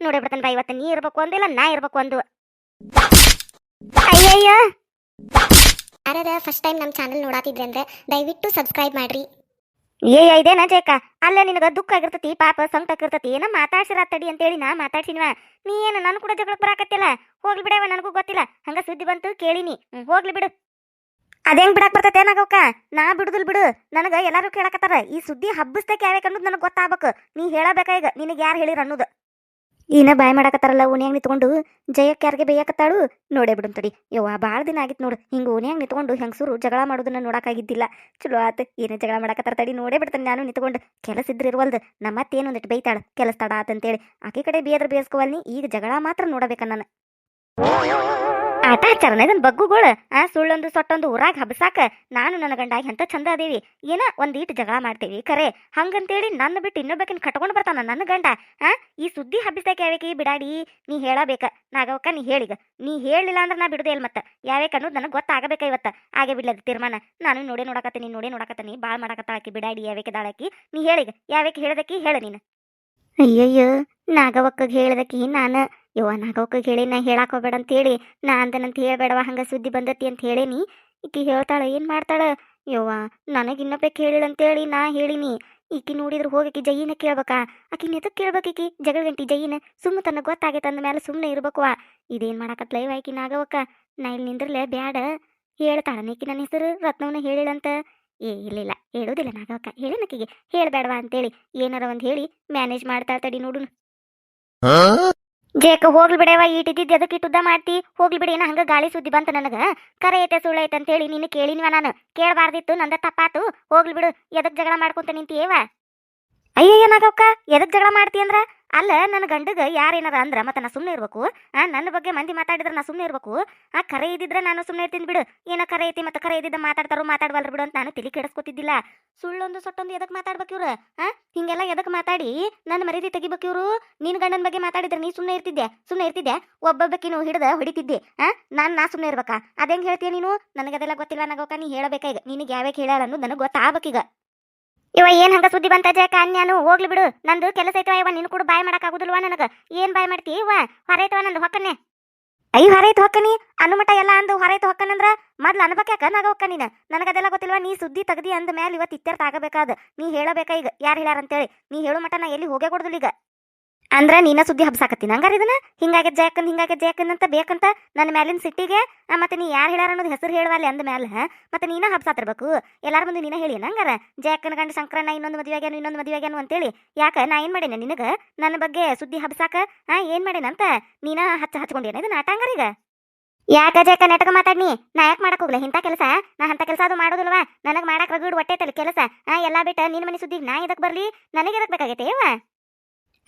ನೋಡೇ ಬಿಡ್ತಾನೆ ಬಾ ಇವತ್ತು ನೀ ಇರ್ಬೇಕು ಒಂದಿಲ್ಲ ನಾ ಇರ್ಬೇಕು ಒಂದು. ಅಯ್ಯಯ್ಯ. ಯಾರ್ಯಾರ ಫಸ್ಟ್ ಟೈಮ್ ನಮ್ಮ ಚಾನಲ್ ನೋಡಾತಿದ್ರೆ ಅಂದ್ರೆ ದಯವಿಟ್ಟು ಸಬ್ಸ್ಕ್ರೈಬ್ ಮಾಡ್ರಿ. ಏ ಇದೇನ ಜೇಕ ಅಲ್ಲ ನಿನಗ ದುಃಖ ಆಗಿರ್ತತಿ ಪಾಪ ಸಂಕಟ ಆಗಿರ್ತತಿ ಏನ ಮಾತಾಡ್ಸಿರ ತಡಿ ಅಂತೇಳಿ ನಾ ಮಾತಾಡ್ಸಿನ್ವ. ನೀ ಏನು ನನ್ನ ಕೂಡ ಜಗಳಕ್ಕೆ ಬರಾಕತ್ತಿಲ್ಲ? ಹೋಗ್ಲಿ ಬಿಡವ ನನಗೂ ಗೊತ್ತಿಲ್ಲ. ಹಂಗ ಸುದ್ದಿ ಬಂತು ಕೇಳಿನಿ. ಹೋಗ್ಲಿ ಬಿಡು. ಅದೇಂಗ್ ಬಿಡಕ್ ಬರ್ತೈತೆ ಏನಾಗವಕ್ಕ ನಾ ಬಿಡುದಿಲ್ ಬಿಡು. ನನಗ ಎಲ್ಲಾರು ಕೇಳಕತ್ತಾರ ಈ ಸುದ್ದಿ ಹಬ್ಬಸ್ತಕ್ಕೆ ಯಾವ್ಯಾಕ ಅನ್ನೋದು ನನಗೆ ಗೊತ್ತಾಗ್ಬೇಕು. ನೀ ಹೇಳಬೇಕ ಈಗ? ನಿನಗೆ ಯಾರು ಹೇಳಿರ ಅನ್ನೋದು? ಈನ ಬಾಯ್ ಮಾಡಾಕತ್ತಾರಲ್ಲ ಓಣ್ಯಾಗ ನಿತ್ಕೊಂಡು ಜಯಕ್ಕೆ ಯಾರಿಗೆ ಬೇಯಾಕತ್ತಾಳು? ನೋಡೇ ಬಿಡು ತಡಿ ಯವ್ವ ಭಾಳ ದಿನ ಆಗಿತ್ತು ನೋಡು. ಹಿಂಗೆ ಓಣ್ಯಾಗ ನಿತ್ಕೊಂಡು ಹೆಂಗಸೂರು ಜಗಳ ಮಾಡೋದನ್ನ ನೋಡೋಕ್ಕಾಗಿದ್ದಿಲ್ಲ ಚಲೋ ಆತು. ಏನೇ ಜಗಳ ಮಾಡಾಕತ್ತಾರ ತಡಿ, ನೋಡೇ ಬಿಡ್ತಾನೆ ನಾನು ನಿತ್ಕೊಂಡು. ಕೆಲಸ ಇದ್ರೆ ಇರುವಲ್ದು. ನಮ್ಮ ಮತ್ತೇನು ಒಂದಿಟ್ಟು ಬೈತಾಳ. ಕೆಲಸ ತಡ ಆತಂತೇಳಿ ಆಕೆ ಕಡೆ ಬೇದ್ರ ಬೇಸ್ಕೋವಲ್ನಿ. ಈಗ ಜಗಳ ಮಾತ್ರ ನೋಡಬೇಕ ನಾನು. ಆಟ ಹಚ್ಚಾರನ ಇದನ್ ಬಗ್ಗುಗಳು. ಆ ಸುಳ್ಳೊಂದು ಸೊಟ್ಟೊಂದು ಊರಾಗ ಹಬ್ಸಾಕ ನಾನು ನನ್ನ ಗಂಡ ಎಂತ ಚಂದ ಅದೇವಿ. ಏನ ಒಂದೀಟ್ ಜಗಳ ಮಾಡ್ತೀವಿ. ಕರೆ, ಹಂಗಂತೇಳಿ ನನ್ನ ಬಿಟ್ಟು ಇನ್ನೊಬ್ಬಕಿನ ಕಟ್ಕೊಂಡು ಬರ್ತಾನ ನನ್ನ ಗಂಡ. ಆ, ಈ ಸುದ್ದಿ ಹಬ್ಬಿಸ್ದಾಕ ಯಾವೇಕಿ ಬಿಡಾಡಿ? ನೀ ಹೇಳಬೇಕ. ನಾಗವಕ್ಕ, ನೀ ಹೇಳಿಗ. ನೀ ಹೇಳಿಲ್ಲ ಅಂದ್ರೆ ನಾ ಬಿಡುದೇ ಇಲ್ಲ ಮತ್ತೆ. ಯಾವೇಕ ಅನ್ನೋದು ನನಗೆ ಗೊತ್ತಾಗಬೇಕ ಇವತ್ತ. ಹಾಗೆ ಬಿಡ್ಲದ ತೀರ್ಮಾನ. ನಾನು ನೋಡೇ ನೋಡಕತ್ತೀನಿ ನೋಡೇ ನೋಡಕತ್ತೀನಿ ಬಾಳ್ ಮಾಡಕತ್ತಾಳಕಿ ಬಿಡಾಡಿ ಯಾವೇಕೆ ದಾಳಕಿ? ನೀ ಹೇಳಿಗ. ಯಾವೇಕೆ ಹೇಳ್ದಕಿ ಹೇಳ ನೀನು. ಅಯ್ಯಯ್ಯೋ, ನಾಗವಕ್ಕಗೆ ಹೇಳ್ದಕಿ ನಾನು ಯವ್ವ ನಾಗವಕ್ಕಗೆ ಹೇಳಿ ನಾ ಹೇಳಾಕ್ ಹೋಗ್ಬೇಡ ಅಂತೇಳಿ. ನಾ ಅಂದನಂತ ಹೇಳ್ಬೇಡವ ಹಂಗ ಸುದ್ದಿ ಬಂದತಿ ಅಂತ ಹೇಳೇನಿ. ಈಕಿ ಹೇಳ್ತಾಳ, ಏನ್ ಮಾಡ್ತಾಳ? ಯವ್ವ, ನನಗೆ ಇನ್ನೊಬ್ಬಕ್ಕೆ ಹೇಳಿಲ್ಲ ಅಂತೇಳಿ ನಾ ಹೇಳಿನಿ. ಈಕಿ ನೋಡಿದ್ರೆ ಹೋಗಕ್ಕೆ ಜೈನ ಕೇಳ್ಬೇಕಾ. ಆಕಿ ಎದಕ್ಕೆ ಕೇಳ್ಬೇಕು ಈಕಿ? ಜಗಳ ಗಂಟಿ ಜೈನ? ಸುಮ್ಮ ತನಗೆ ಗೊತ್ತಾಗೈತೆ ಅಂದ ಮೇಲೆ ಸುಮ್ಮನೆ ಇರ್ಬೇಕವ ಇದೇನ್ ಮಾಡಕತ್ಲ ಲೈವ್ ಆಕಿ ನಾಗವಕ್ಕ? ನಾ ಇಲ್ಲಿ ನಿಂದ್ರಲೆ ಬ್ಯಾಡ. ಹೇಳ್ತಾಳ ಈಕಿ ನನ್ನ ಹೆಸರು ರತ್ನವನ್ನ ಹೇಳಿಳಂತ ಏ, ಇಲ್ಲ ಇಲ್ಲ, ಹೇಳೋದಿಲ್ಲ ನಾಗವಕ್ಕ. ಹೇಳಿನಕಿಗೆ ಹೇಳ್ಬೇಡವಾ ಅಂತೇಳಿ. ಏನಾರ ಒಂದ್ ಹೇಳಿ, ಮ್ಯಾನೇಜ್ ಮಾಡ್ತಾಳ ತಡಿ ನೋಡು ಜೇಕ ಹೋಗ್ಲಿ ಬಿಡವ ಈಟಿದ್ದಿದ್ದು ಅದಕ್ಕೆ ಇಟ್ಟುದ್ದ ಮಾಡ್ತಿ? ಹೋಗ್ಲಿ ಬಿಡಿ ಏನೋ ಹಂಗ ಗಾಳಿ ಸುದ್ದಿ ಬಂತ ನನಗ. ಕರೆ ಐತೆ, ಸುಳ್ಳು ಐತೆ ಅಂತೇಳಿ ನೀನು ಕೇಳಿನಿವ ನಾನು. ಕೇಳಬಾರ್ದಿತ್ತು, ನಂದ ತಪ್ಪಾತು. ಹೋಗ್ಲಿ ಬಿಡು, ಎದಕ್ ಜಗಳ ಮಾಡ್ಕೊಂತ ನಿಂತಿಯೇವ? ಅಯ್ಯಯ್ಯ ನಾಗವ್ಕ ಎದಕ್ ಜಗಳ ಮಾಡ್ತಿ ಅಂದ್ರ? ಅಲ್ಲ ನನ್ನ ಗಂಡಗ ಯಾರೇನಾರ ಅಂದ್ರ ಮತ್ತೆ ನಾ ಸುಮ್ಮನೆ ಇರ್ಬೇಕು. ಆ, ನನ್ನ ಬಗ್ಗೆ ಮಂದಿ ಮಾತಾಡಿದ್ರೆ ನಾ ಸುಮ್ಮನೆ ಇರ್ಬೇಕು. ಆ, ಕರೆ ಇದ್ದಿದ್ರೆ ನಾನು ಸುಮ್ಮನೆ ಇರ್ತೀನಿ ಬಿಡು. ಏನ ಕರೆ ಐತಿ ಮತ್ತೆ ಕರೆ ಇದ್ದಿದ್ದ ಮಾತಾಡ್ತಾರೋ ಮಾತಾಡ್ವಲ್ರು ಬಿಡು ಅಂತ ನಾನು ತಿಳಿ ಕೆಡಿಸ್ಕೊತಿದ್ದಿಲ್ಲ. ಸುಳ್ಳೊಂದು ಸೊಟ್ಟೊಂದು ಎದಕ್ ಮಾತಾಡ್ಬೇಕು ಇವ್ರು? ಆ, ಹಿಂಗೆಲ್ಲ ಎದಕ್ ಮಾತಾಡಿ ನನ್ನ ಮರ್ಯಾದೆ ತೆಗಿಬೇಕು ಇವ್ರು? ನಿನ್ನ ಗಂಡನ ಬಗ್ಗೆ ಮಾತಾಡಿದ್ರೆ ನೀ ಸುಮ್ಮನೆ ಇರ್ತಿದ್ದೆ ಸುಮ್ಮನೆ ಇರ್ತಿದ್ದೆ? ಒಬ್ಬೊಬ್ಬಕಿನು ಹಿಡ್ದ ಹೊಡಿತಿದ್ದೆ. ಆ, ನಾನ್ ನಾ ಸುಮ್ಮನೆ ಇರ್ಬೇಕಾ? ಅದೇಂಗೆ ಹೇಳ್ತೀಯ ನೀನು? ನನಗೆ ಅದೆಲ್ಲ ಗೊತ್ತಿಲ್ಲ ನಗೋಕ ನೀ ಹೇಳಬೇಕಾಗ ನಿನಗೆ ಯಾವ್ಯಾಕೆ ಹೇಳ ಅನ್ನೋದು ನನಗೆ ಗೊತ್ತಾಗ್ಬೇಕೀಗ ಇವ ಏನ್ ಹಂಗ ಸುದ್ದಿ ಬಂತ ಜಯಕ ಅನ್ಯಾನು, ಹೋಗ್ಲಿ ಬಿಡು. ನಂದು ಕೆಲಸ ಐತವ ಇವ ನಿನ್ ಕೂಡ ಬಾಯ್ ಮಾಡಕ್ಕಾಗುದಿಲ್ವಾ ನನಗ? ಏನ್ ಬಾಯ್ ಮಾಡ್ತಿ? ಇವ ಹೊರೈತವ ನಂದು ಹೊಕ್ಕನೆ. ಅಯ್ಯ ಹೊರೈತ ಹೊಕ್ಕನಿ? ಅನುಮಟ ಎಲ್ಲ ಅಂದು ಹೊರೈತ ಹೊಕ್ಕನಂದ್ರ ಮೊದ್ಲು ಅನ್ಬೇಕ್ಯಾಕ ನಾಗ ಹೊಕ್ಕ ನೀನ್? ನನಗದೆಲ್ಲ ಗೊತ್ತಿಲ್ವಾ? ನೀ ಸುದ್ದಿ ತೆಗ್ದಿ ಅಂದ ಮೇಲೆ ಇವತ್ತು ಇತ್ಯರ್ಥ ಆಗಬೇಕಾದ. ನೀ ಹೇಳಬೇಕಾ ಈಗ. ಯಾರು ಹೇಳ್ಯಾರ ಅಂತೇಳಿ. ನೀ ಹೇಳು ಮಟ ನಾ ಎಲ್ಲಿ ಹೋಗೇ ಕೊಡುದಿಲ್ಲ ಈಗ. ಅಂದ್ರ ನೀನ ಸುದ್ದಿ ಹಬ್ಸಾಕತ್ತೀನಿ ಹಂಗಾರ ಇದನ್ನ? ಹಿಂಗಾಗೆ ಜಯಕನ್ ಹಿಂಗಾಗೆ ಜಯಕನ್ ಅಂತ ಬೇಕಂತ ನನ್ನ ಮ್ಯಾಲಿನ ಸಿಟ್ಟಿಗೆ ಮತ್ತೆ ನೀ ಯಾರು ಹೇಳಾರ ಅನ್ನೋದು ಹೆಸರು ಹೇಳುವಲ್ಲಿ ಅಂದ ಮ್ಯಾಲ ಮತ್ತೆ ನೀನ ಹಬ್ಸಾತಿರ್ಬೇಕು. ಎಲ್ಲಾರ ಮುಂದೆ ನೀನ ಹೇಳಿ, ನಂಗಾರ? ಜಯಕನ್ ಗಂಡ ಶಂಕರಣ್ಣ ಇನ್ನೊಂದು ಮದುವೆ ಇನ್ನೊಂದು ಮದುವೆ ಆಗ್ಯಾನು ಅಂತೇಳಿ. ಯಾಕ? ನಾ ಏನ್ ಮಾಡೇನ ನಿನಗ? ನನ್ನ ಬಗ್ಗೆ ಸುದ್ದಿ ಹಬ್ಸಾಕ ಹಾ ಏನ್ ಮಾಡೇನಂತ ನೀನ ಹಚ್ಚ ಹಚ್ಕೊಂಡೇನ ಇದನ್ನ ಆಟ ಹಂಗಾರ ಈಗ? ಯಾಕ ಜಯಕ ನೆಟಕ ಮಾತಾಡ್ನಿ? ನಾ ಯಾಕೆ ಮಾಡಕ್ ಹೋಗ್ಲ? ಇಂಥ ಕೆಲಸ? ನಾ ಅಂತ ಕೆಲಸ ಅದು ಮಾಡೋದಿಲ್ವಾ? ನನಗೆ ಮಾಡಕ್ ರಗಡ್ ಹೊಟ್ಟೆ ತಲೆ ಕೆಲಸ? ಆ, ಎಲ್ಲಾ ಬಿಟ್ಟ ನಿನ್ನ ಮನೆ ಸುದ್ದಿ ನಾ ಇದಕ್ಕೆ ಬರ್ಲಿ? ನನಗೆ ಇರಕ್ ಬೇಕಾಗೈತೆ, ಯವ್ವ?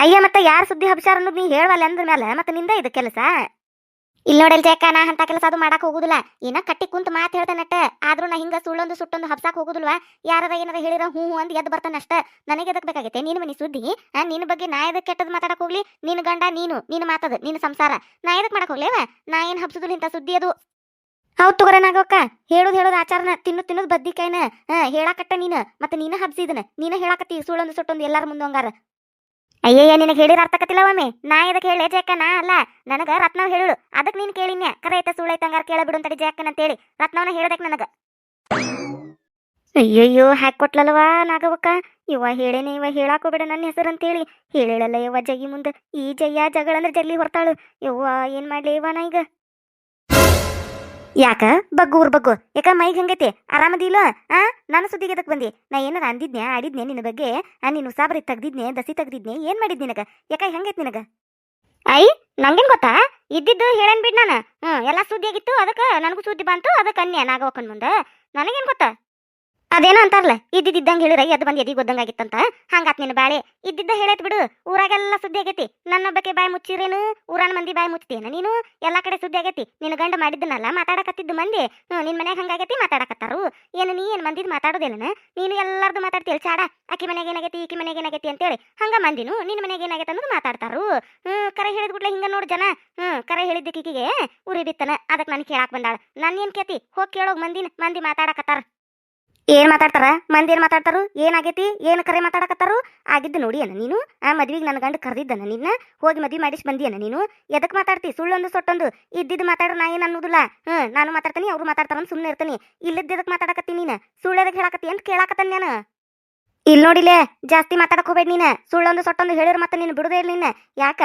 ಅಯ್ಯ ಮತ್ತೆ ಯಾರ ಸುದ್ದಿ ಹಬ್ಸಾರ ಅನ್ನೋದು ನೀ ಹೇಳವಲ್ಲ ಅಂದ್ರ ಮೇಲೆ ಮತ್ತೆ ನಿಂದ ಇದು ಕೆಲಸ? ಇಲ್ಲಿ ನೋಡಲ್ ಜಯಕ ನಾ ಅಂತ ಕೆಲಸ ಅದು ಮಾಡಕ್ ಹೋಗುದಿಲ್ಲ. ಏನ ಕಟ್ಟಿ ಕುಂತ ಮಾತು ಹೇಳ್ತಾನಟ್ಟ ಆದ್ರೂ ನಾ ಹಿಂಗ ಸುಳ್ಳೊಂದು ಸುಟ್ಟೊಂದು ಹಬ್ಸಾಕ್ ಹೋಗುದಿಲ್ವಾ? ಯಾರಾದ್ರ ಏನಾರ ಹೇಳಿರ ಹ್ಞೂ ಹ್ಞೂ ಅಂದ್ ಎದ್ದು ಬರ್ತಾನ ಅಷ್ಟ. ನನಗೆ ಎದಕ್ ಬೇಕಾಗೈತೆ? ನಿನ್ ಮನಿ ಸುದ್ದಿ ನಿನ್ನ ಬಗ್ಗೆ ನಾ ಎದಕ್ ಕೆಟ್ಟದ್ ಮಾತಾಡಕ್ ಹೋಗ್ಲಿ? ನಿನ್ ಗಂಡ ನೀನು ನಿನ್ ಮಾತದ ನಿನ್ ಸಂಸಾರ. ನಾ ಎದಕ್ ಮಾಡಕ್ ಹೋಗ್ಲೇವ ನಾ ಏನ್ ಹಬ್ಸುದಿಲ್ಲ ಇಂತ ಸುದ್ದಿ ಅದು. ಹೌದ್ ತಗೋರ ನಾಗೋಕ ಹೇಳುದ್ ಹೇಳೋದ್ ಆಚಾರನ ತಿನ್ನು ತಿನ್ನೋದ್ ಬದ್ನಿಕಾಯಿನ. ಹಾ ಹೇಳಾಕಟ್ಟ ನೀನ ಮತ್ತೆ ನೀನ ಹಬ್ಸಿದನ. ನೀನ ಹೇಳಾಕತ್ತಿ ಸುಳ್ಳೊಂದು ಸುಟ್ಟೊಂದು ಎಲ್ಲಾರ ಮುಂದೆ ಹಂಗಾರ. ಅಯ್ಯಯ್ಯ ನಿನಗೆ ಹೇಳಿರ ಅರ್ಥಕತ್ತಿಲ್ಲ ಒಮ್ಮೆ? ನಾ ಇದಕ್ಕೆ ಹೇಳಿ ನಾ ಅಲ್ಲ, ನನಗೆ ರತ್ನವ್ ಹೇಳು ಅದಕ್ಕೆ ನೀನು ಕೇಳಿನ ಕರೈತ ಸುಳೈತಂಗಾರ ಸುಳ್ಳೈತೆ ಹಂಗಾರ ಕೇಳ ಬಿಡು ಅಂತಡಿ ಜಯಕ್ಕನ ಅಂತೇಳಿ. ರತ್ನವನ ಹೇಳ್ದಕ್ ನನಗ. ಅಯ್ಯಯ್ಯೋ, ಹ್ಯಾಕ್ ಕೊಟ್ಲಲ್ವಾ ನಾಗವಕ್ಕ ಇವ ಹೇಳೇನೆ, ಇವ ಹೇಳಾಕೋಬೇಡ ನನ್ನ ಹೆಸರು ಅಂತೇಳಿ. ಹೇಳಲ್ಲ ಇವ ಜಗಿ ಮುಂದೆ. ಈ ಜಯ್ಯ ಜಗಳ ಅಂದ್ರೆ ಜಲ್ಲಿ ಹೊರ್ತಾಳು. ಯವ್ವ, ಏನ್ ಮಾಡ್ಲಿ ಇವ ನಾ ಈಗ? ಯಾಕ? ಬಗ್ಗು ಊರ್ ಬಗ್ಗು. ಯಾಕ ಮೈಗ್ ಹಂಗೈತಿ? ಆರಾಮದಿಲ್ಲ ಆ? ನನ್ನ ಸುದ್ದಿಗೆ ಎದಕ್ ಬಂದಿ? ನಾ ಏನಾರ ಅಂದಿದ್ನೆ ಆಡಿದ್ನೆ ನಿನ್ನ ಬಗ್ಗೆ? ಆ, ನೀನು ಸಾಬ್ರಿ ತೆಗ್ದಿದ್ನೆ ದಸಿ ತೆಗ್ದಿದ್ನೆ ಏನ್ ಮಾಡಿದ್ ನಿನಗ? ಯಾಕ ಹೆಂಗೈತಿ ನಿನಗ? ಐ, ನಂಗೇನ್ ಗೊತ್ತಾ? ಇದ್ದಿದ್ದು ಹೇಳೇನ್ ಬಿಡ್ ನಾನು. ಹ್ಮ್, ಎಲ್ಲಾ ಸುದ್ದಿ ಆಗಿತ್ತು ಅದಕ್ಕೆ ನನಗೂ ಸುದ್ದಿ ಬಂತು, ಅದಕ್ಕೆ ಅನ್ಯ ನಾಗವಕ್ಕನ್ ಮುಂದ. ನನಗೇನ್ ಗೊತ್ತಾ? ಅದೇನೋ ಅಂತಾರಲ್ಲ, ಇದ್ದಿದ್ದಂಗೆ ಹೇಳಿರ ಎದ್ದು ಬಂದು ಎದಿ ಗೊದ್ದಂಗಾಗಿತ್ತಂತ ಹಂಗಾತ್ ನಿನ್ನ ಬಾಳೆ. ಇದ್ದಿದ್ದ ಹೇಳೈತ್ ಬಿಡು, ಊರಾಗೆಲ್ಲ ಸುದ್ದಿ ಆಗೈತಿ. ನನ್ನೊಬ್ಬಕ್ಕೆ ಬಾಯಿ ಮುಚ್ಚಿರೇನು? ಊರನ್ ಮಂದಿ ಬಾಯಿ ಮುಚ್ತೇನ ನೀನು? ಎಲ್ಲಾ ಕಡೆ ಸುದ್ದಿ ಆಗೈತಿ. ನಿನ್ನ ಗಂಡ ಮಾಡಿದ್ದನಲ್ಲ ಮಾತಾಡಕತ್ತಿದ್ದು ಮಂದಿ. ಹ್ಮ್, ನಿನ್ ಮನ್ಯಾಗ ಹಂಗಾಗೈತಿ, ಮಾತಾಡಕತ್ತಾರು. ಏನು ನೀ ಏನ್ ಮಂದಿದ್ ಮಾತಾಡೋದೇನ ನೀನು ಎಲ್ಲಾರ್ದು ಮಾತಾಡ್ತೀವಿ ಚಾಡ. ಆಕಿ ಮನೆಗೆ ಏನಾಗೈತಿ, ಈಕಿ ಮನೆಗೆ ಏನಾಗೈತಿ ಅಂತೇಳಿ. ಹಂಗ ಮಂದಿನು ನಿನ್ನ ಮನೆಗೆ ಏನಾಗೈತೆ ಅನ್ನೋದು ಮಾತಾಡ್ತಾರು. ಹ್ಮ್, ಕರೆ ಹೇಳಿದ ಬಿಡ್ಲೆ ಹಿಂಗ ನೋಡು ಜನ. ಹ್ಮ್, ಕರೆ ಹೇಳಿದ್ದ ಕಿಕಿಗೆ ಉರಿ ಬಿತ್ತನ. ಅದಕ್ಕೆ ನಾನು ಕೇಳಾಕ್ ಬಂದಾಳ. ನನ್ ಏನ್ ಕೇತಿ? ಹೋಗಿ ಕೇಳೋಗ್ ಮಂದಿನ, ಮಂದಿ ಮಾತಾಡಕತ್ತಾರ. ಏನ್ ಮಾತಾಡ್ತಾರ? ಮಂದಿ ಏನ್ ಮಾತಾಡ್ತಾರು? ಏನಾಗೈತಿ ಏನ್ ಕರೆ ಮಾತಾಡಕತ್ತಾರು? ಆಗಿದ್ದು ನೋಡಿ ಅನ್ನ ನೀನು. ಆ ಮದ್ವಿಗೆ ನನ್ನ ಗಂಡ ಕರೆದಿದ್ದನ ನಿನ್ನ. ಹೋಗಿ ಮದ್ವಿ ಮಾಡಿಸಿ ಬಂದಿಯನ ನೀನು. ಎದಕ್ ಮಾತಾಡ್ತಿ? ಸುಳ್ಳೊಂದು ಸೊಟ್ಟೊಂದು. ಇದ್ದಿದ್ದು ಮಾತಾಡ್ರ ನಾ ಏನ್ ಅನ್ನೋದಿಲ್ಲ. ಹ್ಮ್, ನಾನು ಮಾತಾಡ್ತೀನಿ, ಅವ್ರು ಮಾತಾಡ್ತಾರ ಸುಮ್ಮನೆ ಇರ್ತೀನಿ. ಇಲ್ಲದ ಎದಕ್ ಮಾತಾಡಕತ್ತಿ ನೀನು? ಸುಳ್ಳು ಎದಕ್ ಹೇಳಕತ್ತಿ ಅಂತ ಕೇಳಾಕತ್ತನ್ ನಾನು. ಇಲ್ಲಿ ನೋಡಿಲೆ, ಜಾಸ್ತಿ ಮಾತಾಡಕ್ ಹೋಗ್ಬೇಡ ನೀನ. ಸುಳ್ಳೊಂದು ಸೊಟ್ಟೊಂದು ಹೇಳಿರ್ ಮತ್ತೆ ನೀನು ಬಿಡುದೇ ಇಲ್ಲ ನಿನ್ನ ಯಾಕ?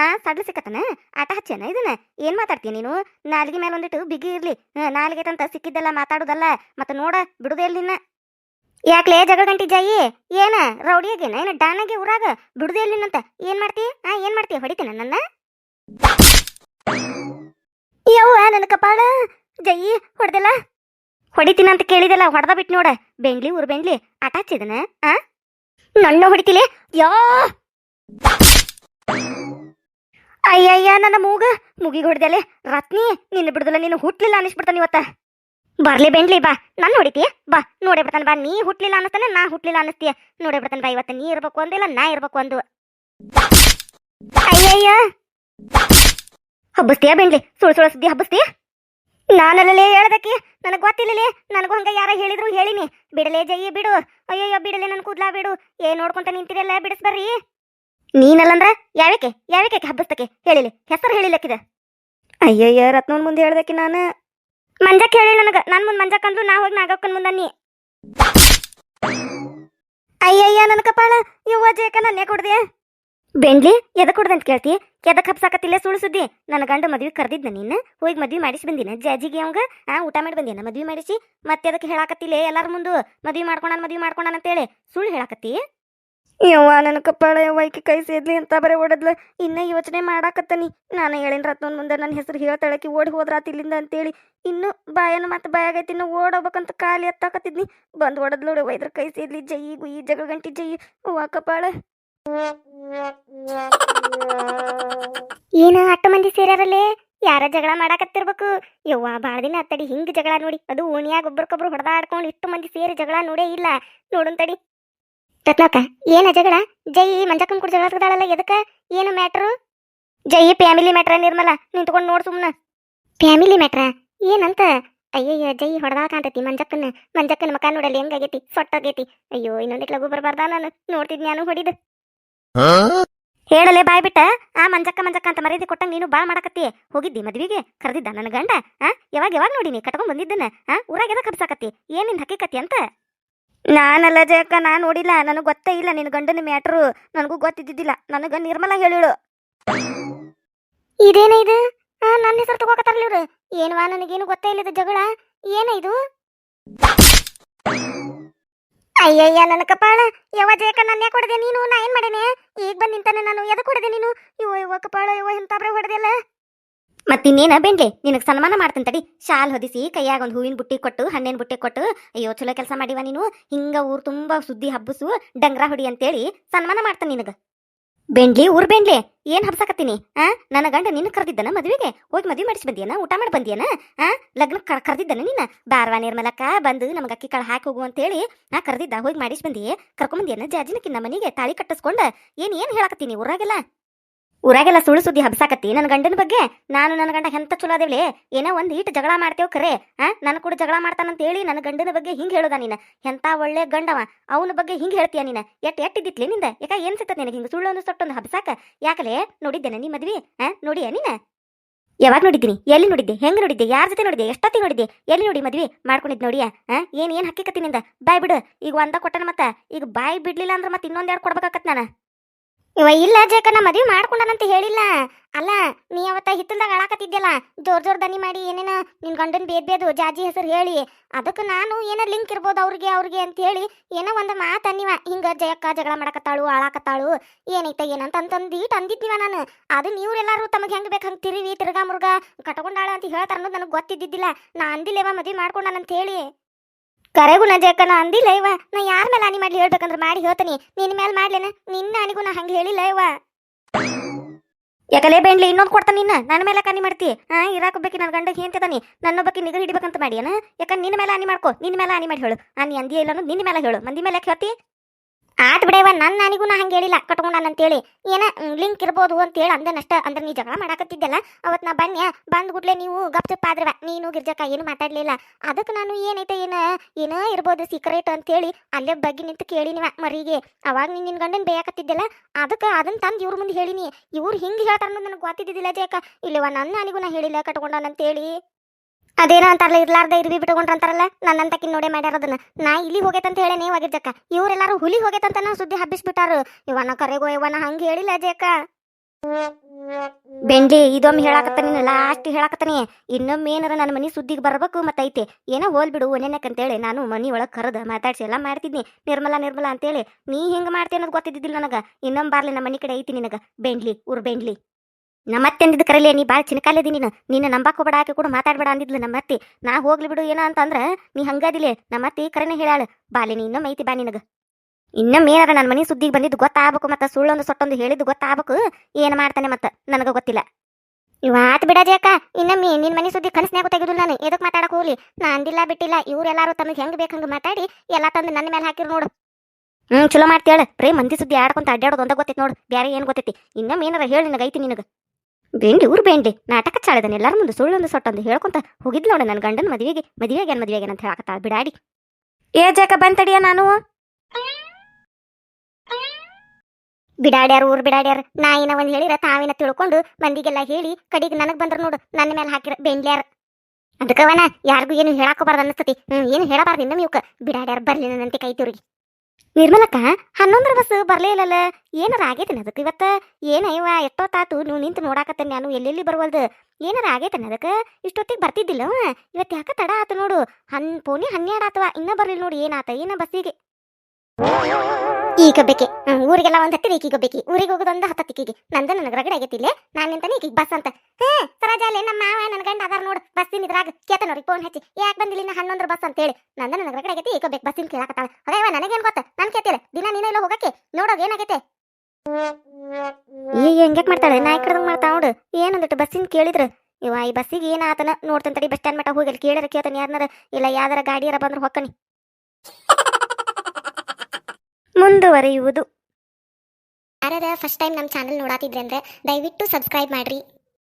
ಆ, ಸಡ್ಲು ಸಿಕ್ಕತನ ಆಟ ಹಚ್ಚೇನ ಇದನ್ನ? ಏನ್ ಮಾತಾಡ್ತೀಯ ನೀನು? ನಾಲಿಗೆ ಮೇಲೆ ಒಂದಿಟ್ಟು ಬಿಗಿ ಇರ್ಲಿ. ನಾಲಿಗೆ ತಂತ ಸಿಕ್ಕಿದ್ದೆಲ್ಲ ಮಾತಾಡುದಲ್ಲ, ಮತ್ತೆ ನೋಡ, ಬಿಡುದೇ ಇಲ್ಲ ನಿನ್ನ ಯಾಕ್ಲೇ ಜಗಳ ಗಂಟಿ ಜಾಯಿ? ಏನ? ರೌಡಿಯಾಗೇನ? ಏನ ಡಾನಾಗೆ ಊರಾಗ? ಬಿಡುದೇ ಇಲ್ಲ ನಿನ್ನಂತ ಏನ್ ಮಾಡ್ತಿ? ಆ, ಏನ್ ಮಾಡ್ತೀಯ ಹೊಡಿತೀನ ನನ್ನ? ಯವ್ವ, ನನ್ನ ಕಪಾಳ. ಜೈ ಹೊಡೆದಲ್ಲ? ಹೊಡಿತೀನ ಅಂತ ಕೇಳಿದಲ್ಲ, ಹೊಡೆದ ಬಿಟ್ಟು ನೋಡ. ಬೆಂಗ್ಲಿ ಊರ್ ಬೆಂಗ್ಲಿ ಅಟ್ಯಾಚ್ ಇದನ್ನ ನನ್ನ ಹೊಡಿತಿಲೆ? ಯಾ! ಅಯ್ಯಯ್ಯ, ನನ್ನ ಮೂಗ. ಮುಗಿ ಹೊಡೆದಲೆ ರತ್ನಿ, ನಿನ್ನ ಬಿಡದಲ್ಲ ನೀನು ಹುಟ್ಲಿಲ್ಲ ಅನಿಸ್ಬಿಡ್ತಾನೆ ಇವತ್ತ. ಬರ್ಲಿ ಬೆಂಗ್ಲಿ ಬಾ. ನನ್ನ ಹೊಡಿತೀಯ? ಬಾ, ನೋಡೇ ಬಿಡ್ತಾನೆ ಬಾ, ನೀ ಹುಟ್ಲಿಲ್ಲ ಅನ್ನಿಸ್ತಾನೆ ನಾ ಹುಟ್ಲಿಲ್ಲ ಅನ್ನಿಸ್ತೀಯ ನೋಡೇ ಬಿಡ್ತಾನೆ ಬಾ, ಇವತ್ತು ನೀ ಇರ್ಬೇಕು ಅಂದಿಲ್ಲ ನಾ ಇರ್ಬೇಕು ಅಂದು. ಅಯ್ಯಯ್ಯ! ಹಬ್ಬಸ್ತೀಯ ಬೆಂಗ್ಲಿ ಸುಳ್ಳು ಸುಳ್ಳು ಸುದ್ದಿ ಹಬ್ಬಸ್ತೀಯ? ನಾನಲ್ಲೇ ಹೇಳ್ದಕ್ಕೆ? ನನಗೆ ಗೊತ್ತಿಲ್ಲಲೇ? ನನಗೂ ಹಂಗ ಯಾರ ಹೇಳಿದ್ರು ಹೇಳಿನಿ. ಬಿಡಲೇ ಜಯ್ಯ ಬಿಡು. ಅಯ್ಯಯ್ಯೋ ಬಿಡಲೇ ನನ್ನ ಕೂದ್ಲಾ ಬಿಡು. ಏ ನೋಡ್ಕೊಂತ ನಿಂತಿರಲ್ಲ ಬಿಡಿಸ್ಬರ್ರಿ ನೀನಲ್ಲಂದ್ರ? ಯಾವಕ್ಕೆ ಯಾವಕ್ಕೆ ಹಬ್ಬಸ್ತಕ್ಕೆ? ಹೇಳಿಲಿ. ಹೆಸರು ಹೇಳಿಲಕ್ಕಿದ. ಅಯ್ಯಯ್ಯ ರತ್ನವನ್ ಮುಂದೆ ಹೇಳ್ದಕ್ಕೆ ನಾನು? ಮಂಜಕ್ಕೆ ಹೇಳಿ ನನಗ. ನನ್ ಮುಂದೆ ಮಂಜಕ್ ಅಂದ್ರು ನಾ ಹೋಗಿ ನಾಗಕ್ಕನ್ ಮುಂದ ನೀ ಅಯ್ಯಯ್ಯ ನನ್ನ ಕಪಾಳ ಯವ್ವ ಜೇಕ ನನ್ನೇ ಕೊಡ್ದೆ. ಬೆಂಡ್ಲಿ ಎದಕ್ ಕೊಡ್ದಂತ ಅಂತ ಕೇಳ್ತಿ? ಎದಕ್ ಹಬ್ಸಾಕತ್ತಿಲ್ಲ ಸುಳ್ಳು ಸುದ್ದಿ? ನನ್ನ ಗಂಡ ಮದ್ವಿ ಕರ್ದಿದ್ನ ನಿನ್ನ, ಹೋಗಿ ಮದ್ವೆ ಮಾಡಿಸಿ ಬಂದಿನ. ಜಾಜಿಗೆ ಅವಂಗ, ಆ, ಊಟ ಮಾಡಿ ಬಂದಿನ. ಮದ್ವೆ ಮಾಡಿಸಿ, ಮತ್ತೆ ಅದಕ್ಕೆ ಹೇಳಾಕತ್ತಿಲ್ಲ ಎಲ್ಲಾರ ಮುಂದೆ, ಮದ್ವಿ ಮಾಡ್ಕೊಂಡಾನ ಮದ್ವೆ ಮಾಡ್ಕೊಣ ಅಂತೇಳಿ. ಸುಳ್ಳು ಹೇಳಾಕತ್ತಿ? ಯವ್ವ, ನನ್ನ ಕಪ್ಪಾಳ ಈಕಿ ಕೈ ಸೇದ್ಲಿ ಅಂತ ಬರೇ ಓಡದ್ಲ. ಇನ್ನ ಯೋಚನೆ ಮಾಡಾಕತ್ತನಿ. ನಾನು ಹೇಳಿನ ರತ್ನನ್ ಮುಂದೆ ನನ್ನ ಹೆಸರು ಹೇಳ್ತಾಳಕಿ ಓಡಿ ಹೋದ್ರಾತ್ ಇಲ್ಲಿಂದ ಅಂತೇಳಿ. ಇನ್ನು ಬಾಯನ ಮತ್ತೆ ಬಾಯಾಗೈತಿ ಇನ್ನು ಓಡೋಗ್ಬೇಕಂತ ಕಾಲಿ ಎತ್ತಾಕತ್ತಿದ್ನಿ. ಬಂದು ಓಡದ್ಲು ಒಯ್ದ್ರ ಕೈ ಸೇದ್ಲಿ, ಜೈ ಗುಯಿ ಜಗಳ ಗಂಟಿ ಜೈ. ಅವ್ವ ಕಪ್ಪಾಳ. ಏನ ಅಟ್ಟು ಮಂದಿ ಸೇರ್ಯಾರಲ್ಲೇ? ಯಾರ ಜಗಳ ಮಾಡಾಕತ್ತಿರ್ಬೇಕು? ಯವ್ವ ಭಾಳ ದಿನ ಅತ್ತಡಿ ಹಿಂಗ್ ಜಗಳ ನೋಡಿ. ಅದು ಓಣಿಯಾಗ ಒಬ್ರಕೊಬ್ರು ಹೊಡೆದಾಡ್ಕೊಂಡು ಇಷ್ಟು ಮಂದಿ ಸೇರಿ ಜಗಳ ನೋಡೇ ಇಲ್ಲ. ನೋಡುನ್ ತಡಿ. ರತ್ನಾಕ, ಏನ ಜಗಳ? ಜೈ, ಮಂಜಕ್ಕನ್ ಕೂಡ ಜಗಳ ತೆಗ್ದಾಳಲ್ಲ ಎದಕ್ಕ? ಏನು ಮ್ಯಾಟ್ರು? ಜೈ, ಫ್ಯಾಮಿಲಿ ಮ್ಯಾಟ್ರ ನಿರ್ಮಲ ನಿಂತ್ಕೊಂಡು ನೋಡ್ ಸುಮ್ನ. Family matter? ಏನಂತ? ಅಯ್ಯಯ್ಯ, ಜೈ ಹೊಡೆದಾಗ ಕಾಣ್ತೈತಿ ಮಂಜಕ್ಕನ್. ಮಂಜಕ್ಕನ ಮಕ ನೋಡಲ್ಲಿ ಹೆಂಗಾಗೈತಿ? ಸೊಟ್ಟಾಗೈತಿ. ಅಯ್ಯೋ, ಇನ್ನೊಂದಿಟ್ ಲಘು ಬರ್ಬಾರ್ದ ನಾನು? ನೋಡ್ತಿದ್ ನಾನು ಹೊಡಿದ. ಹೇಳಲೆ ಬಾಯ್ ಬಿಟ್ಟ ಆ ಮಂಜಕ್ಕ ಮಂಜಕ್ಕ ಅಂತ ಮರ್ಯಾದೆ ಕೊಟ್ಟಂಗ ನೀನು ಬಾಳ್ ಮಾಡಕತ್ತಿ. ಹೋಗಿದ್ದಿ ಮದ್ವಿಗೆ ಕರೆದಿದ್ದ ನನ್ನ ಗಂಡ. ಆ ಯಾವಾಗ ಯಾವಾಗ ನೋಡಿನಿ ಕಟ್ಕೊಂಡ್ ಬಂದಿದ್ದನ ಆ ಊರಾಗ ಎದಕ್ ಹಬ್ಸಾಕತ್ತಿ? ಏನ್ ನಿನ್ ಹಕ್ಕಿಕತ್ತಿ ಅಂತ? ನಾನಲ್ಲ ಜಯಕ್ಕ ನಾ ನೋಡಿಲ್ಲ. ನನಗೆ ಗೊತ್ತೇ ಇಲ್ಲ ನಿನ್ ಗಂಡನ ಮ್ಯಾಟ್ರು. ನನಗೂ ಗೊತ್ತಿದ್ದಿದ್ದಿಲ್ಲ. ನನಗ ನಿರ್ಮಲ ಹೇಳಿಳು. ಇದೇನ ಇದು? ಆ ನನ್ನ ಹೆಸರು ತಗೋಕತ್ತಾರಲ್ಲ ಇವ್ರು. ಏನ್ವಾ ನನಗೇನು ಗೊತ್ತೇ ಇಲ್ಲದ ಜಗಳ? ಏನ ಇದು? ಅಯ್ಯಯ್ಯ, ನನ್ನ ಕಪಾಳ. ಯಾವ ಜಯಕ ನನ್ನ ಕೊಡದೆ ನೀನು, ನಾ ಏನ್ ಮಾಡೇನೆ? ಈಗ ಬಂದ ನಿಂತಾನೆ ನಾನು. ಎದ ಕೊಡದೆ ನೀನು? ಇವ ಇವ ಕಪಾಳ ಇವ ಇಂತಾಬ್ರೆ ಹೊಡೆದೆಲ್ಲ ಮತ್ತಿನ್ನೇನ ಬೆಂಡ್ಲೆ? ನಿನಗೆ ಸನ್ಮಾನ ಮಾಡ್ತೀನಿ ತಡಿ. ಶಾಲ್ ಹೊದಿಸಿ, ಕೈಯಾಗ ಒಂದು ಹೂವಿನ ಬುಟ್ಟಿ ಕೊಟ್ಟು, ಹಣ್ಣಿನ ಬುಟ್ಟಿ ಕೊಟ್ಟು, ಅಯ್ಯೋ, ಚಲೋ ಕೆಲಸ ಮಾಡಿವ ನೀನು. ಹಿಂಗ ಊರು ತುಂಬಾ ಸುದ್ದಿ ಹಬ್ಬಸು, ಡಂಗ್ರ ಹೊಡಿ ಅಂತೇಳಿ ಸನ್ಮಾನ ಮಾಡ್ತಾನೆ ನಿನಗ. ಬೆಂಡ್ಲಿ, ಊರ್ ಬೆಂಡ್ಲಿ, ಏನ್ ಹಬ್ಸಾಕತ್ತೀನಿ ಆ? ನನ್ನ ಗಂಡ ನಿನ್ನ ಕರೆದಿದ್ದನ ಮದುವೆಗೆ? ಹೋಗಿ ಮದುವೆ ಮಾಡಿಸಿ ಬಂದಿಯನ? ಊಟ ಮಾಡಿ ಬಂದಿಯನ? ಆ? ಲಗ್ನ ಕರೆದಿದ್ದನ ನಿನ್ನ ಬಾರ್ವಾ ನಿರ್ಮಲಕ್ಕ, ಬಂದು ನಮಗೆ ಅಕ್ಕಿ ಕಾಳು ಹಾಕಿ ಹೋಗು ಅಂತೇಳಿ ನಾ ಕರೆದಿದ್ದ, ಹೋಗಿ ಮಾಡಿಸಿ ಬಂದಿ ಕರ್ಕೊಂಬಂದಿಯನ ಜಾಜಿನಕ್ಕಿನ್ನ ಮನೆಗೆ ತಾಳಿ ಕಟ್ಟಿಸ್ಕೊಂಡ, ಏನ್ ಏನ್ ಹೇಳಕತ್ತೀನಿ ಊರಾಗೆಲ್ಲ? ಊರಾಗೆಲ್ಲ ಸುಳ್ಳು ಸುದ್ದಿ ಹಬ್ಸಾಕತ್ತಿ. ನನ್ನ ಗಂಡನ ಬಗ್ಗೆ ನಾನು ನನ್ನ ಗಂಡ ಎಂತ ಚಲೋ ಅದೇವ್ಲೆ ಏನೋ ಒಂದ್ ಈಟ್ ಜಗಳ ಮಾಡ್ತೇವೆ ಖರೆ. ಆ ನನ್ನ ಕೂಡ ಜಗಳ ಮಾಡ್ತಾನಂತ ಹೇಳಿ ನನ್ನ ಗಂಡನ ಬಗ್ಗೆ ಹಿಂಗ್ ಹೇಳುದ ನೀನ? ಎಂತ ಒಳ್ಳೆ ಗಂಡವ. ಅವನ ಬಗ್ಗೆ ಹಿಂಗ್ ಹೇಳ್ತೀಯ ನೀನ? ಎಟ್ ಎಟ್ಟಿದ್ದಿತ್ಲೆ ನಿಂದ? ಯಾಕ ಏನ್ ಸಿಗ್ತದ ನಿನಗೆ ಹಿಂಗ ಸುಳ್ಳು ಸೊಟ್ಟೊಂದು ಹಬ್ಸಾಕ? ಯಾಕಲೆ? ನೋಡಿದ್ದೇನೆ ನೀ ಮದ್ವಿ? ಆ, ನೋಡಿಯ ನೀನ? ಯಾವಾಗ ನೋಡಿದ್ದೀನಿ? ಎಲ್ಲಿ ನೋಡಿದ್ದೆ? ಹೆಂಗ್ ನೋಡಿದ್ದೆ? ಯಾರ ಜೊತೆ ನೋಡಿದ್ದೆ? ಎಷ್ಟೊತ್ತಿ ನೋಡಿದ್ದೆ? ಎಲ್ಲಿ ನೋಡಿ ಮದ್ವಿ ಮಾಡ್ಕೊಂಡಿದ್ ನೋಡಿಯ? ಏನ್ ಏನ್ ಹಕ್ಕಿಕತ್ತಿ ನಿಂದ? ಬಾಯ್ ಬಿಡು. ಈಗ ಒಂದ ಕೊಟ್ಟನ ಮತ್ತ? ಈಗ ಬಾಯ್ ಬಿಡ್ಲಿಲ್ಲ ಅಂದ್ರೆ ಮತ್ತೆ ಇನ್ನೊಂದ್ ಎರಡು ಕೊಡ್ಬೇಕಾಕತ್ ನಾನು? ಇವ ಇಲ್ಲ ಜೇಕ ನಾ ಮದ್ವಿ ಮಾಡ್ಕೊಂಡನಂತ ಹೇಳಿಲ್ಲ. ಅಲ್ಲ, ನೀ ಅವತ್ತ ಹಿತ್ತಲ್ದಾಗ ಅಳಾಕತ್ತಿದ್ಯಲ್ಲ, ಜೋರ್ ಜೋರ್ ದನಿ ಮಾಡಿ ಏನೇನ ನಿನ್ ಗಂಡನ್ ಬೇದ್ ಬೇದು ಜಾಜಿ ಹೆಸರು ಹೇಳಿ, ಅದಕ್ಕೆ ನಾನು ಏನೋ ಲಿಂಕ್ ಇರ್ಬೋದು ಅವ್ರಿಗೆ ಅವ್ರಿಗೆ ಅಂತ ಹೇಳಿ ಏನೋ ಒಂದು ಮಾತು ಅನ್ನಿವ. ಹಿಂಗ ಜಯಕ್ಕ ಜಗಳ ಮಾಡಕತ್ತಾಳು ಆಳಾಕತ್ತಾಳು ಏನೈತ ಏನಂತ ಅಂತಂದೀಟ್ ಅಂದಿದ್ನಿವ ನಾನು. ಅದು ನೀವ್ರೆಲ್ಲಾರು ತಮಗೆ ಹೆಂಗ್ ಬೇಕು ಹಂಗೆ ತಿರುವಿ, ತಿರ್ಗಾ ಮುರ್ಗ ಕಟ್ಕೊಂಡಾಳ ಅಂತ ಹೇಳ್ತಾರ ಅನ್ನೋದು ನನಗೆ ಗೊತ್ತಿದ್ದಿದ್ದಿಲ್ಲ. ನಾ ಅಂದಿಲ್ಲೇವ ಮದ್ವಿ ಮಾಡ್ಕೊಂಡಾನಂತ ಹೇಳಿ. ಕರೆಗೂ ನಾ ನಾ ಅಂದಿಲ್ಲ ಇವ. ನಾ ಯಾರ ಮೇಲೆ ಹಾನಿ ಮಾಡ್ಲಿ ಹೇಳ್ಬೇಕಂದ್ರೆ ಮಾಡಿ ಹೇಳ್ತೀನಿ. ನಿನ್ನ ಮೇಲೆ ಮಾಡ್ಲೇನ, ನಿನ್ನ ಅನಿಗೂ ನಾ ಹಂಗೆ ಹೇಳಿಲ್ಲ ಇವ. ಯಾಕಲೇ ಬೇಂಡ್ಲಿ, ಇನ್ನೊಂದು ಕೊಡ್ತಾನೆ ನಿನ್ನ. ನನ್ನ ಮೇಲೆ ಹಾನಿ ಮಾಡ್ತಿ? ಹಾ ಇರಾಕ ಒಬ್ಬಾಕಿ ನನ್ನ ಗಂಡ ಹೇಳ್ತಿದ್ದಾನೆ ನನ್ನ ಬಗ್ಗೆ ನಿಗರ್ ಹಿಡಿಬೇಕಂತ ಮಾಡಿ ಯಾಕಂದ್ರೆ ಯಾಕ ನಿನ್ನ ಮೇಲೆ ಹಾನಿ ಮಾಡ್ಕೋ, ನಿನ್ನ ಮೇಲೆ ಹಾನಿ ಮಾಡಿ ಹೇಳು. ಆ, ನೀ ಅಂದಿಯ ಇಲ್ಲ ನಿನ್ನ ಮೇಲೆ ಹೇಳು. ಮಂದಿ ಮೇಲೆ ಹೇಳ್ತಿ? ಆತ್ ಬಿಡವ ನನ್ನ ನನಗೂ ನಾ ಹಂಗೆ ಹೇಳಿಲ್ಲ. ಕಟ್ಕೊಂಡಾನಂತೇಳಿ. ಏನ ಲಿಂಕ್ ಇರ್ಬೋದು ಅಂತೇಳಿ ಅಂದನಷ್ಟ. ಅಂದ್ರೆ ನೀ ಜಗಳ ಮಾಡಾಕತ್ತಿದ್ದಲ್ಲ, ಅವತ್ ನಾ ಬನ್ಯ, ಬಂದ್ ಗುಡ್ಲೆ ನೀವು ಗಪ್ಚಪ್ ಆದ್ರವ. ನೀನು ಗಿರ್ಜಕ್ಕ ಏನು ಮಾತಾಡ್ಲಿಲ್ಲ. ಅದಕ್ಕೆ ನಾನು ಏನೈತೆ, ಏನ, ಏನೋ ಇರ್ಬೋದು ಸೀಕ್ರೆಟ್ ಅಂತೇಳಿ ಅಲ್ಲೇ ಬಗ್ಗೆ ನಿಂತು ಕೇಳಿನಿವ ಮರಿಗೆ. ಅವಾಗ ನೀನ್ ನಿನ್ ಗಂಡನ್ ಬೇಯಾಕತ್ತಿದ್ದಲ್ಲ, ಅದಕ್ಕೆ ಅದನ್ನ ತಂದು ಇವ್ರ ಮುಂದೆ ಹೇಳಿನಿ. ಇವ್ರು ಹಿಂಗೆ ಹೇಳ್ತಾರ ನನಗೆ ಗೊತ್ತಿದ್ದಿದ್ದಿಲ್ಲ ಜೇಕ ಇಲ್ಲವ ನನ್ನ ನನಗೂ ನಾ ಹೇಳಿಲ್ಲ, ಕಟ್ಕೊಂಡಾನಂತೇಳಿ. ಅದೇನೋ ಅಂತಾರಲ್ಲ, ಇರ್ಲಾರ್ದ ಇರ್ಬಿ ಬಿಟ್ಕೊಂಡ್ರ ಅಂತಾರಲ್ಲ, ನನ್ನಂತಕಿನ್ ನೋಡೇ ಮಾಡ್ಯಾರದನ್ನ. ನಾ ಇಲ್ಲಿ ಹೋಗೈತಂತ ಹೇಳಿ ನೀವು ಹೋಗಿದ್ದಕ್ಕ ಇವ್ರೆಲ್ಲಾರು ಹುಲಿ ಹೋಗೈತಂತ ಸುದ್ದಿ ಹಬ್ಬಿಸ್ಬಿಟ್ಟಾರು. ಇವನ ಕರೆಗೋ ಇವನ ಹಂಗೆ ಹೇಳಿಲ್ಲ ಜೇಕ ಬೆಂಡಿ, ಇದೊಮ್ಮೆ ಹೇಳಾಕತ್ತಾನ ಲಾಸ್ಟ್ ಹೇಳಾಕತ್ತಾನೆ ಇನ್ನೊಮ್ಮೆ ಏನಾರ ನನ್ನ ಮನಿ ಸುದ್ದಿಗೆ ಬರ್ಬೇಕು ಮತ್ತೈತೆ. ಏನೋ ಹೋಲ್ ಬಿಡು ಅಂತೇಳಿ ನಾನು ಮನಿ ಒಳಗೆ ಕರೆದು ಮಾತಾಡ್ಸಿ ಎಲ್ಲ ಮಾಡ್ತಿದ್ನಿ. ನಿರ್ಮಲಾ ನಿರ್ಮಲಾ ಅಂತೇಳಿ, ನೀ ಹಿಂಗೆ ಮಾಡ್ತೀನಿ ಅನ್ನೋದು ಗೊತ್ತಿದ್ದಿಲ್ಲ ನನಗೆ. ಇನ್ನೊಮ್ಮೆ ಬಾರ್ಲಿ ನಮ್ಮ ಮನಿ ಕಡೆ ಐತಿ ನಿನಗೆ. ಬೆಂಡ್ಲಿ, ಊರ್ ಬೆಂಡ್ಲಿ. ನಮ್ಮ ಅತ್ತೆ ಅಂದಿದ್ದು ಕರಲಿ, ನೀ ಭಾಳ ಚಿನಕಾಲದಿ ನೀನು. ನಿನ್ನ ನಂಬಾಕ ಬೇಡ ಆಕೆ ಕೂಡ ಮಾತಾಡ್ಬೇಡ ಅಂದಿದ್ಲು ನಮ್ಮ ಅತ್ತಿ. ನಾ ಹೋಗ್ಲಿ ಬಿಡು, ಏನೋ ಅಂತಂದ್ರ ನೀ ಹಂಗಾದಿಲ್ಲೇ ನಮ್ಮ ಅತ್ತಿ ಕರೆನೇ ಹೇಳಾಳು ಬಾಲಿ ನೀ ಇನ್ನೊಮ್ಮೆ ಐತಿ, ಬಾ ನಿನಗ. ಇನ್ನೊಮ್ಮೆ ಏನಾರ ನನ್ನ ಮನೆ ಸುದ್ದಿಗೆ ಬಂದಿದ್ದು ಗೊತ್ತಾಗಬೇಕು ಮತ್ತೆ, ಸುಳ್ಳೊಂದು ಸೊಟ್ಟೊಂದು ಹೇಳಿದ್ದು ಗೊತ್ತಾಗಬೇಕು. ಏನು ಮಾಡ್ತಾನೆ ಮತ್ತೆ, ನನಗೆ ಗೊತ್ತಿಲ್ಲ. ಇವತ್ ಬಿಡಜಿ ಅಕ್ಕ, ಇನ್ನೊಮ್ಮೆ ನಿನ್ನ ಮನೆ ಸುದ್ದಿ ಕನಸ್ನ್ಯಾಗ ತೆಗೆದು ನಾನು. ಎದಕ್ಕೆ ಮಾತಾಡಕ್ ಹೋಗ್ಲಿ? ನಾ ಅಂದಿಲ್ಲ, ಬಿಟ್ಟಿಲ್ಲ. ಇವ್ರೆಲ್ಲಾರು ತಮಗೆ ಹೆಂಗ್ ಬೇಕಂಗೆ ಮಾತಾಡಿ, ಎಲ್ಲ ತಂದು ನನ್ನ ಮೇಲೆ ಹಾಕಿರು ನೋಡು. ಹ್ಞೂ ಚಲೋ ಮಾಡ್ತೇಳ ಪ್ರೇ ಮಂದಿ ಸುದ್ದಿ ಆಡ್ಕೊಂತ ಅಡ್ಡಾಡೋದು ಅಂತ ಗೊತ್ತೈತಿ ನೋಡು. ಬೇರೆ ಏನು ಗೊತ್ತೈತಿ? ಇನ್ನೊಮ್ಮೆ ಏನಾರ ಹೇಳಿ, ನಿನಗೆ ಐತಿ ನಿನಗೆ. ಬೇಂಡಿ ಊರು ಬೇಂಡಿ ನಾಟಕ ಚಾಳಿದಾನೆ ಎಲ್ಲರ ಮುಂದೆ ಸುಳ್ಳೊಂದು ಸೊಟ್ಟೊಂದು ಹೇಳ್ಕೊಂತ ಹೋಗಿದ್ಲು ನೋಡ ನನ್ನ ಗಂಡನ ಮದುವೆಗೆ ಮದುವೆಗೆ ಏನು ಮದುವೆಗೆ ಅಂತ ಹೇಳಕತ್ತಾಳ ಬಿಡಾಡಿ. ಏ ಜಾಕ ಬಂತಡಿಯ ನಾನು. ಬಿಡಾಡ್ಯಾರ ಊರ್ ಬಿಡಾಡ್ಯಾರ ನಾ ಏನ ಒಂದ್ ಹೇಳಿರ ತಾವಿನ ತಿಳ್ಕೊಂಡು ಮಂದಿಗೆಲ್ಲ ಹೇಳಿ ಕಡಿಗೆ ನನಗ್ ಬಂದ್ರ ನೋಡು ನನ್ನ ಮೇಲೆ ಹಾಕಿರ ಬೆಂಡ್ಯಾರ ಅದಕ್ಕವನ ಯಾರಿಗೂ ಏನು ಹೇಳಾಕೋಬಾರ್ದು ಅನ್ನಿಸ್ತತಿ. ಹ್ಮ್ ಏನು ಹೇಳಬಾರ್ದು ಇನ್ನ ಇವ್ಕ. ಬಿಡಾಡ್ಯಾರ ಬರ್ಲಿ ನನ್ನಂತೆ ಕೈತಿವ್ರಿಗೆ ನಿರ್ಮಲಕ್ಕ, ಹನ್ನೊಂದರ ಬಸ್ ಬರ್ಲೇ ಇಲ್ಲಲ್ಲ ಏನಾರ ಆಗೈತೇನ ಅದಕ್ಕೆ? ಇವತ್ತ ಎಷ್ಟೋ ಎಷ್ಟೊತ್ತಾತು? ನೀವು ನಿಂತು ನೋಡಾಕತ್ತೇನೆ ನಾನು, ಎಲ್ಲೆಲ್ಲಿ ಬರುವಲ್ದು? ಏನಾರ ಆಗೈತೇನ ಅದಕ್ಕೆ? ಇಷ್ಟೊತ್ತಿಗೆ ಬರ್ತಿದ್ದಿಲ್ಲ ಇವತ್ತು ಯಾಕ ತಡ ಆತು ನೋಡು? ಹನ್, ಪೋನಿ ಹನ್ನೆರಡು ಆತವ, ಇನ್ನ ಬರ್ಲಿಲ್ಲ ನೋಡಿ, ಏನಾತ, ಏನ ಬಸ್ಸಿಗೆ? ಈಗ ಬೇಕೆ ಊರಿಗೆಲ್ಲ ಒಂದ್ ಹತ್ತಿರ ಈಕಿಗೆ ಬೇಕಿ. ಊರಿಗೆ ಹೋಗೋದೊಂದು ಹತ್ತಿಕ್ಕಿಗೆ ನಂದ ನನಗೆ ರಗಡೆ ಆಗೈತಿಲ್ಲ ನಾನು ನಿಂತಾನೆ ಈಕಿಗೆ ಬಸ್ ಅಂತ. ಹೇ, ಸರಾಜ ಅಲ್ಲಿ ನಮ್ಮ ಮಾವ, ನನ್ನ ಗಂಡ ಅದಾರ ನೋಡು. ಬಸ್ಸಿನ ಇದ್ರಾಗ ಕೇತನವ್ರಿಗೆ ಫೋನ್ ಹಚ್ಚಿ, ಯಾಕೆ ಬಂದಿಲ್ಲ ಇನ್ನ ಹನ್ನೊಂದ್ರ ಬಸ್? ಅಂತ ಹೇಳಿ ನಂದ ನನಗೆ ರಗಡೆ ಆಗೈತಿ ಈಗ ಬೇಕು. ಬಸ್ಸಿನ ಕೇಳಾಕತ್ತಾಳ. ಅದೇವ ನನಗೇನ್ ಗೊತ್ತ? ನಾನು ಕೇತಿಲ್ಲ ದಿನ ನೀನೇ ಇಲ್ಲ ಹೋಗಕ್ಕೆ? ನೋಡೋಗ ಏನಾಗೈತೆ? ಈಗ ಹೆಂಗ್ಯಾಕ್ ಮಾಡ್ತಾಳೆ? ನಾಯಿ ಕಡ್ದಂಗ್ ಮಾಡ್ತಾ ನೋಡು. ಏನಂದಿಟ್ಟು ಬಸ್ಸಿನ ಕೇಳಿದ್ರ. ಇವ ಈ ಬಸ್ಸಿಗೆ ಏನಾತನ ನೋಡ್ತಂತಡಿ ತಡಿ, ಬಸ್ ಸ್ಟ್ಯಾಂಡ್ ಮಟ್ಟ ಹೋಗಿ ಅಲ್ಲಿ ಕೇತನ ಕೇಳ್ತಾನೆ ಯಾರನ್ನಾರ ಇಲ್ಲ ಯಾವ್ದಾರ ಗಾಡಿಯಾರ ಬಂದ್ರೆ ಹೊಕ್ಕನಿ. ಮುಂದುವರಿಯುವುದು. ಯಾರ್ಯಾರ ಫಸ್ಟ್ ಟೈಮ್ ನಮ್ಮ ಚಾನಲ್ ನೋಡಾತಿದ್ರೆ ಅಂದ್ರೆ ದಯವಿಟ್ಟು ಸಬ್ಸ್ಕ್ರೈಬ್ ಮಾಡ್ರಿ.